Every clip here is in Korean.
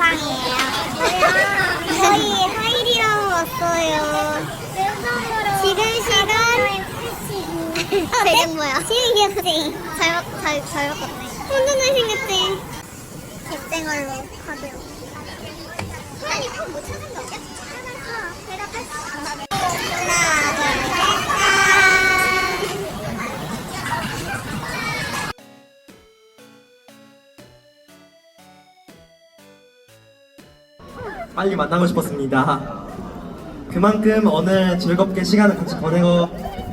영상이에요. 저희 하이리라고 왔어요. 지금 시간 아, 배경 뭐야? 귀엽지? 잘, 바- 잘, 잘 바꿨네. 완전 잘생겼지? 갯땡얼로. 아니, 그럼 못 찾은 거 빨리 만나고 싶었습니다. 그만큼 오늘 즐겁게 시간을 같이 보내고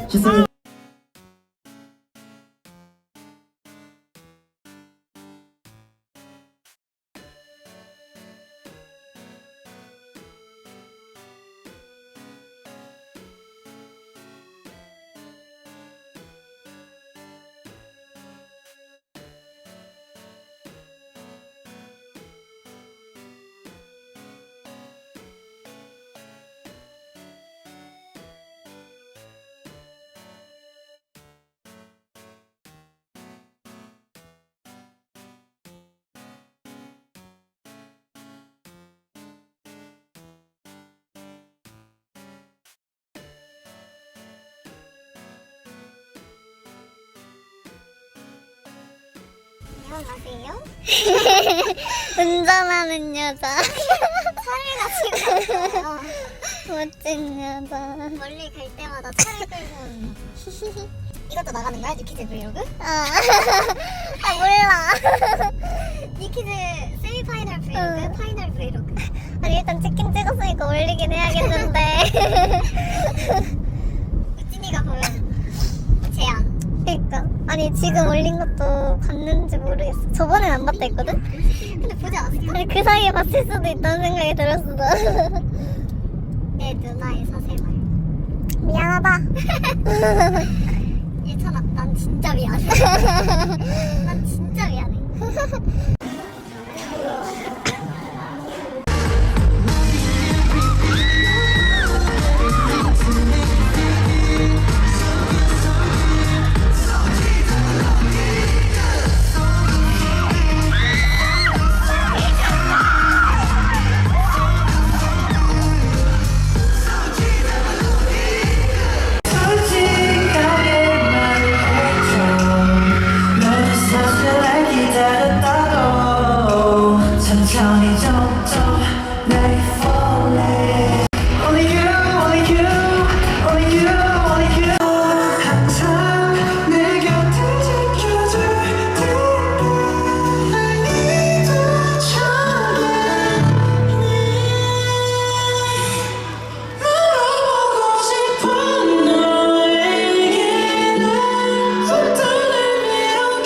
싶습니다. 안녕하세요. 운전하는 여자. 차를 가지고 있어요. 멋진 여자. 멀리 갈 때마다 차를 끌고 오는 거. 이것도 나가는 거야? 니키즈 브이로그? 아, 아 몰라. 니키즈 세미 파이널 브이로그? 파이널 브이로그? 아니 일단 치킨 찍었으니까 올리긴 해야겠는데. 우진이가 보면 그니까. 아니 지금 올린 것도 봤는지 모르겠어. 저번엔 안 봤다 했거든? 근데 보지 않았어. 아니 그 사이에 봤을 수도 있다는 생각이 들었어. 내 누나의 사생활. 미안하다. 예찬아. 난 진짜 미안해. 난 진짜 미안해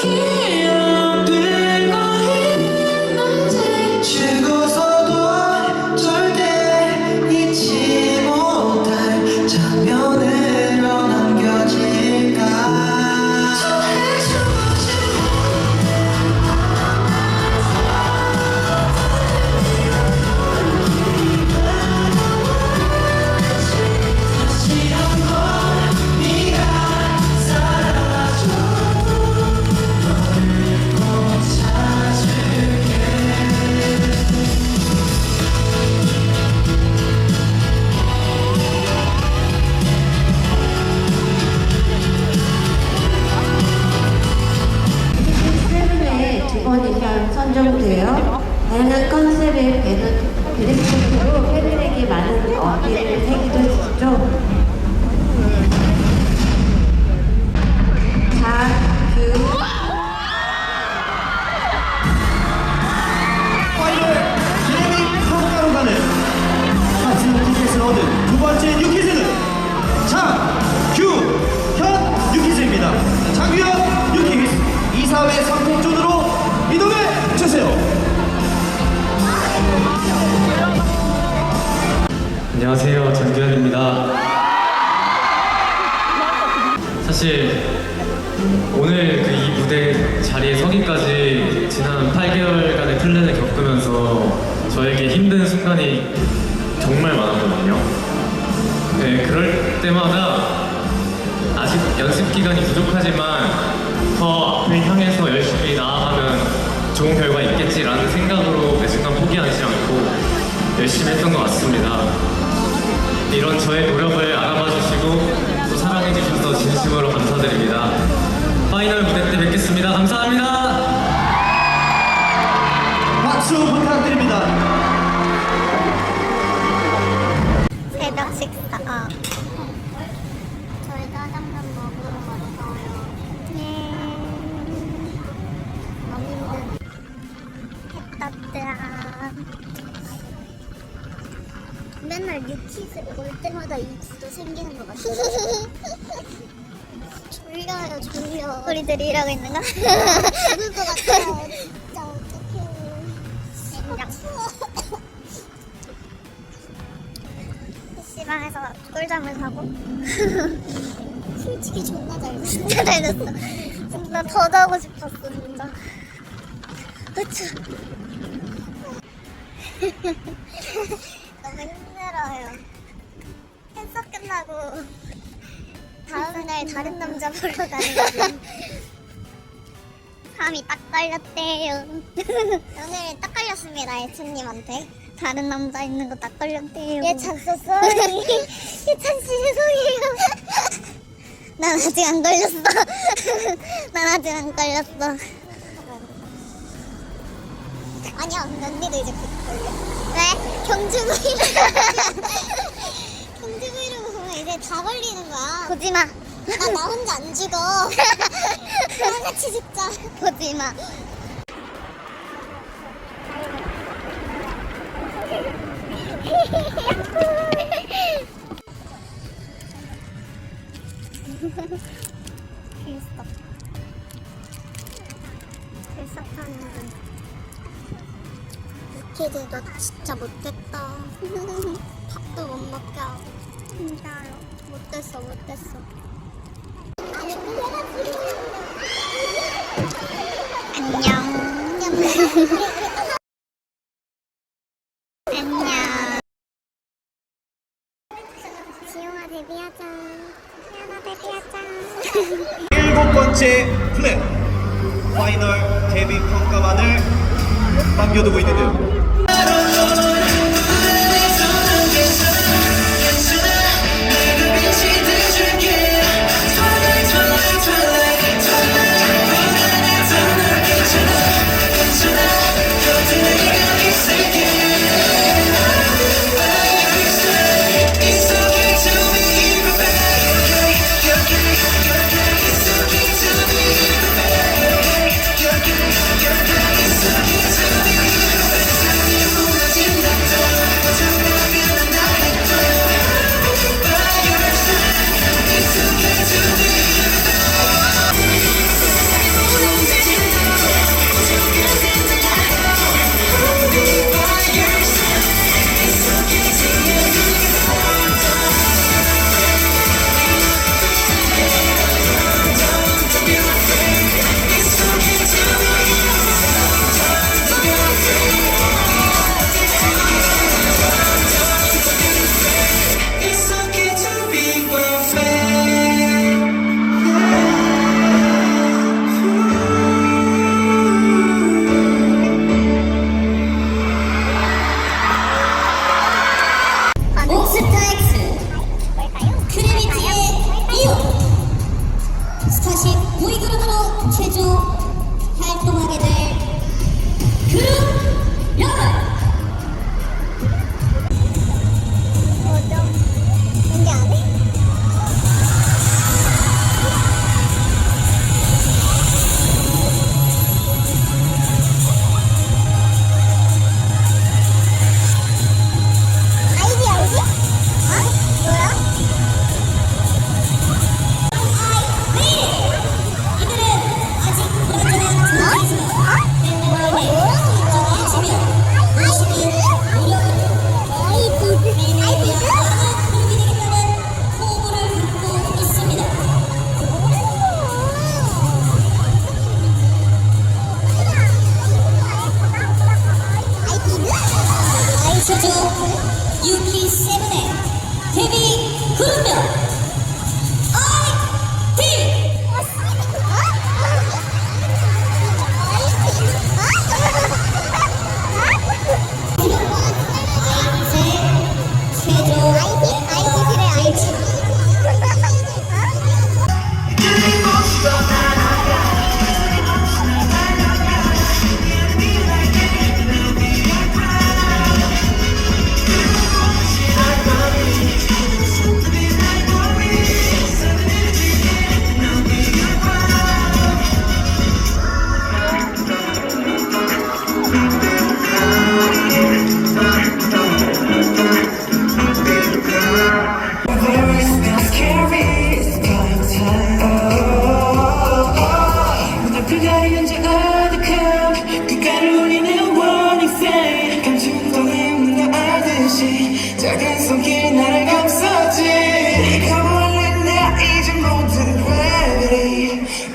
의 다양한 컨셉의 배너 드레스로 팬들에게 많은 어필을 하기도 했죠. 같은 티켓을 얻은 두 번째 유키즈는 장 오늘 그 이 무대 자리에 서기까지 지난 8개월간의 플랜을 겪으면서 저에게 힘든 순간이 정말 많았거든요 네 그럴 때마다 아직 연습 기간이 부족하지만 더 앞을 향해서 열심히 나아가면 좋은 결과 있겠지라는 생각으로 매 순간 포기하지 않고 열심히 했던 것 같습니다. 이런 저의 노력을 알아봐 주시고 또 사랑해 주셔서 진심으로 감사드립니다. 뵙겠습니다. 감사합니다. 박수 부탁드립니다. 새벽 식사. 아. 저희 짜장면 먹으러 왔어요. 예. 너무. 맨날 유키즈 올 때마다 이 구도 생기는 것 같아요. 졸려요, 졸려. 우리들이 이러고 있는 거? 죽을 것 같아요. 진짜 어떡해. 심장. PC방에서 꿀잠을 자고 솔직히 존나 잘 잤어 진짜 잘 잤어 진짜 더 자고 싶었어 진짜 그쵸 너무 힘들어요 팬서 끝나고 다음날 다른 남자 보러 가는 거지 3이 딱 걸렸대요. 오늘 딱 걸렸습니다 예찬님한테. 다른 남자 있는 거 딱 걸렸대요. 예찬 썼어 예찬 씨 죄송해요. 난 아직 안 걸렸어. 난 아직 안 걸렸어. 아니야 언니도 이제 곧 걸려. 왜? 경주 브이로그 경주 브이로 그 이제 다 걸리는 거야. 보지 마. 나, 나 혼자 안 죽어. 다 같이 죽자. 보지마. 필석 필석하는 분 유키드 너 진짜 못됐다. 밥도 못 먹게 하고 진짜요. 못됐어 못됐어. 안녕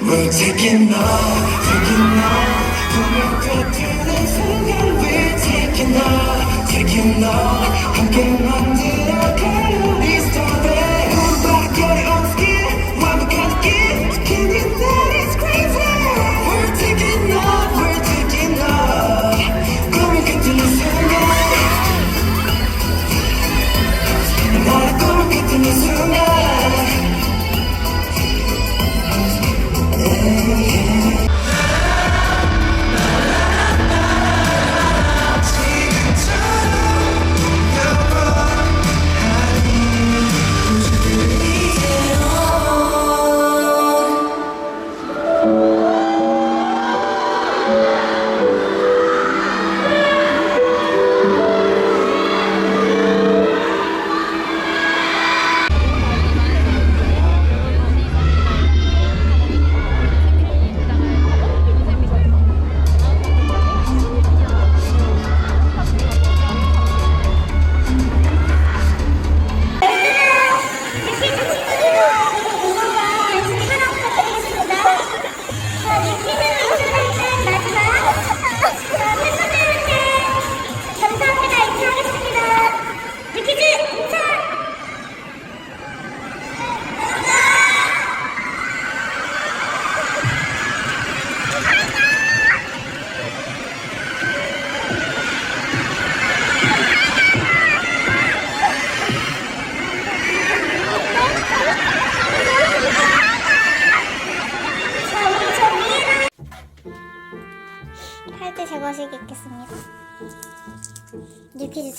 We're taking off, taking off from your breath to the sun We're taking off, taking off 함께 만들어가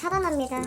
살아납니다.